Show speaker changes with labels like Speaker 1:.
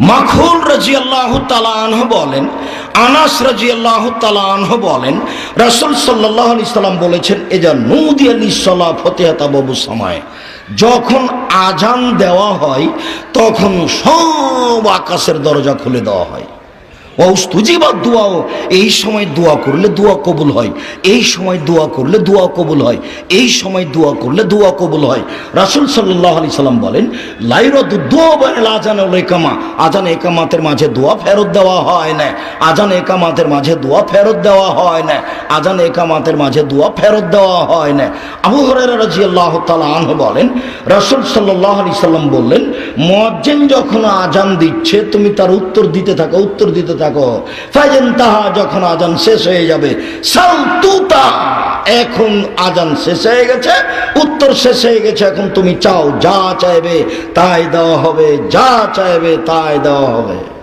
Speaker 1: মাখুল রাজি আল্লাহ তালাহ বলেন, আনাস রাজি আল্লাহ তালাহ বলেন, রসুল সাল্লাহ আলি সাল্লাম বলেছেন, এজা নৌদি আলী সাল্লাহ ফতেহতা বাবু সময়। যখন আজান দেওয়া হয়, তখন সব আকাশের দরজা খুলে দেওয়া হয়। অস্তুজিবা দোয়াও। এই সময় দোয়া করলে দোয়া কবুল হয়। এই সময় দোয়া করলে দোয়া কবুল হয়। এই সময় দোয়া করলে দোয়া কবুল হয়। রাসুল সাল্লাহ আলি সাল্লাম বলেন লাইরত দোয়া বানিল আজান একামা আজান একামাতের মাঝে দোয়া ফেরত দেওয়া হয় না। আজান একামাতের মাঝে দোয়া ফেরত দেওয়া হয় না। আজান একামাতের মাঝে দোয়া ফেরত দেওয়া হয় না। আবু হরের রাজি আল্লাহ তালা বলেন, রাসুল সাল্লাহ আলি সাল্লাম বললেন মজ্জেন যখন আজান দিচ্ছে, তুমি তার উত্তর দিতে থাকো, উত্তর দিতে থাকো। ফাইজেন তাহা যখন আজান শেষ হয়ে যাবে এখন আজান শেষ হয়ে গেছে, উত্তর শেষ হয়ে গেছে, এখন তুমি চাও, যা চাইবে তাই দেওয়া হবে, যা চাইবে তাই দেওয়া হবে।